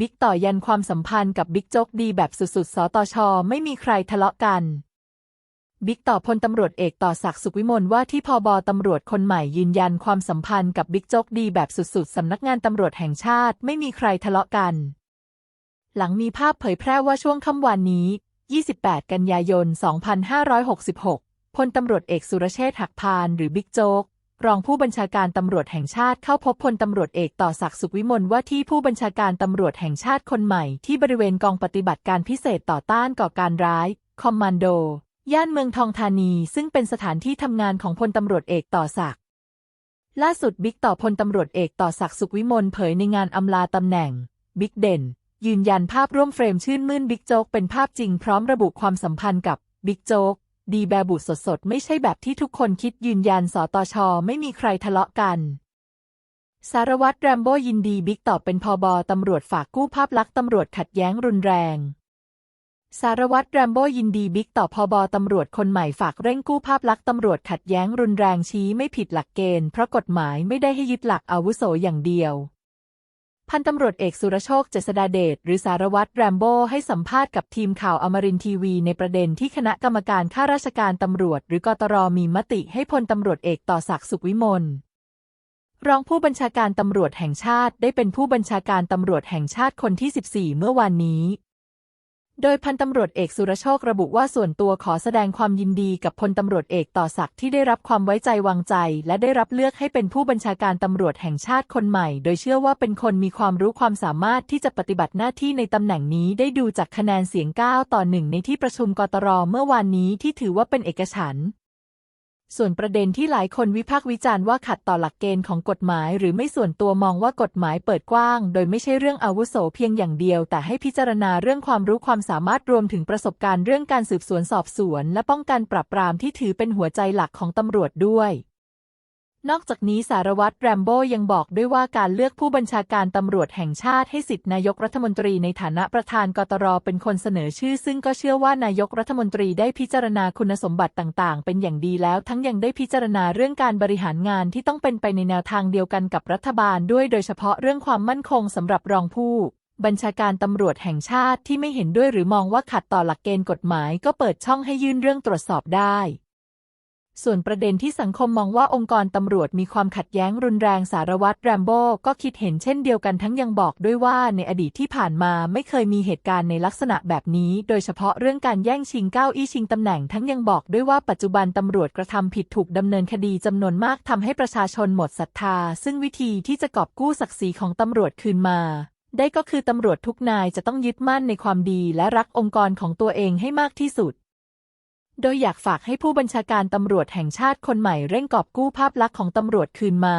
บิ๊กต่อยันความสัมพันธ์กับบิ๊กโจ๊กดีแบบสุดๆ สตช ไม่มีใครทะเลาะกัน บิ๊กต่อพลตำรวจเอกต่อศักดิ์สุขวิมลว่าที่พอบตำรวจคนใหม่ยืนยันความสัมพันธ์กับบิ๊กโจ๊กดีแบบสุดๆ สำนักงานตำรวจแห่งชาติไม่มีใครทะเลาะกัน หลังมีภาพเผยแพร่ว่าช่วงค่ำวันนี้ 28 กันยายน 2566 พลตำรวจเอกสุรเชษฐ์หักพานหรือบิ๊กโจ๊ก รองผู้บัญชาการตำรวจแห่งชาติเข้าพบพลตำรวจเอกต่อศักดิ์สุขวิมลว่าที่ผู้บัญชาการตำรวจแห่งชาติคนใหม่ที่บริเวณกองปฏิบัติการพิเศษต่อต้านก่อการร้าย คอมมานโด ย่านเมืองทองธานี ซึ่งเป็นสถานที่ทำงานของพลตำรวจเอกต่อศักดิ์ล่าสุดบิ๊กต่อพลตำรวจเอกต่อศักดิ์สุขวิมลเผยในงานอำลาตำแหน่ง บิ๊กเด่น ยืนยันภาพร่วมเฟรมชื่นมื่นบิ๊กโจ๊กเป็นภาพจริงพร้อมระบุความสัมพันธ์กับบิ๊กโจ๊ก ดีแบบุสดๆ ไม่ใช่แบบที่ทุกคนคิดยืนยันสตช ไม่มีใครทะเลาะกัน สารวัตรแรมโบ้ยินดีบิ๊กตอบเป็นพอบอตำรวจฝากกู้ภาพลักษณ์ตำรวจขัดแย้งรุนแรง สารวัตรแรมโบ้ยินดีบิ๊กต่อพอบอตำรวจคนใหม่ฝากเร่งกู้ภาพลักษณ์ตำรวจขัดแย้งรุนแรงชี้ไม่ผิดหลักเกณฑ์เพราะกฎหมายไม่ได้ให้ยึดหลักอาวุโสอย่างเดียว พันตำรวจเอกสุรโชค เจษดาเดชหรือสารวัตรแรมโบ้ให้สัมภาษณ์กับทีมข่าวอมรินทีวี ในประเด็นที่คณะกรรมการข้าราชการตำรวจ หรือกตรมีมติให้พลตำรวจเอกต่อศักดิ์สุขวิมลรองผู้บัญชาการตำรวจแห่งชาติ ได้เป็นผู้บัญชาการตำรวจแห่งชาติคนที่ 14 เมื่อวานนี้ โดยพันตำรวจเอกสุรโชคระบุว่าส่วนตัวขอแสดงความยินดีกับพลตำรวจเอกต่อศักดิ์ที่ได้รับความไว้ใจวางใจ และได้รับเลือกให้เป็นผู้บัญชาการตำรวจแห่งชาติคนใหม่ โดยเชื่อว่าเป็นคนมีความรู้ความสามารถที่จะปฏิบัติหน้าที่ในตำแหน่งนี้ได้ดูจากคะแนนเสียง 9 ต่อ 1 ในที่ประชุมกตรเมื่อวานนี้ที่ถือว่าเป็นเอกฉันท์ ส่วนประเด็นที่หลายคนวิพากษ์วิจารณ์ว่าขัดต่อหลักเกณฑ์ของกฎหมาย หรือไม่ส่วนตัวมองว่ากฎหมายเปิดกว้าง โดยไม่ใช่เรื่องอาวุโสเพียงอย่างเดียว แต่ให้พิจารณาเรื่องความรู้ความสามารถรวมถึงประสบการณ์เรื่องการสืบสวนสอบสวน และป้องกันปราบปรามที่ถือเป็นหัวใจหลักของตำรวจด้วย นอกจากนี้สารวัตรแรมโบ้ยังบอกด้วยว่าการเลือกผู้บัญชาการตำรวจแห่งชาติให้สิทธินายกรัฐมนตรีในฐานะประธานกตรเป็นคนเสนอชื่อ ซึ่งก็เชื่อว่านายกรัฐมนตรีได้พิจารณาคุณสมบัติต่างๆ เป็นอย่างดีแล้วทั้งยังได้พิจารณาเรื่องการบริหารงานที่ต้องเป็นไปในแนวทางเดียวกันกับรัฐบาลด้วยโดยเฉพาะเรื่องความมั่นคงสำหรับรองผู้บัญชาการตำรวจแห่งชาติที่ไม่เห็นด้วยหรือมองว่าขัดต่อหลักเกณฑ์กฎหมายก็เปิดช่องให้ยื่นเรื่องตรวจสอบได้ ส่วนประเด็นที่สังคมมองว่าองค์กรตำรวจมีความขัดแย้งรุนแรงสารวัตรแรมโบ้ก็คิดเห็นเช่นเดียวกันทั้งยังบอกด้วยว่าในอดีตที่ผ่านมาไม่เคยมีเหตุการณ์ในลักษณะแบบนี้ โดยเฉพาะเรื่องการแย่งชิงเก้าอี้ชิงตำแหน่งทั้งยังบอกด้วยว่าปัจจุบันตำรวจกระทำผิดถูกดำเนินคดีจำนวนมากทำให้ประชาชนหมดศรัทธา ซึ่งวิธีที่จะกอบกู้ศักดิ์ศรีของตำรวจคืนมาได้ก็คือตำรวจทุกนายจะต้องยึดมั่นในความดีและรักองค์กรของตัวเองให้มากที่สุด โดยอยากฝากให้ผู้บัญชาการตำรวจแห่งชาติคนใหม่เร่งกอบกู้ภาพลักษณ์ของตำรวจคืนมา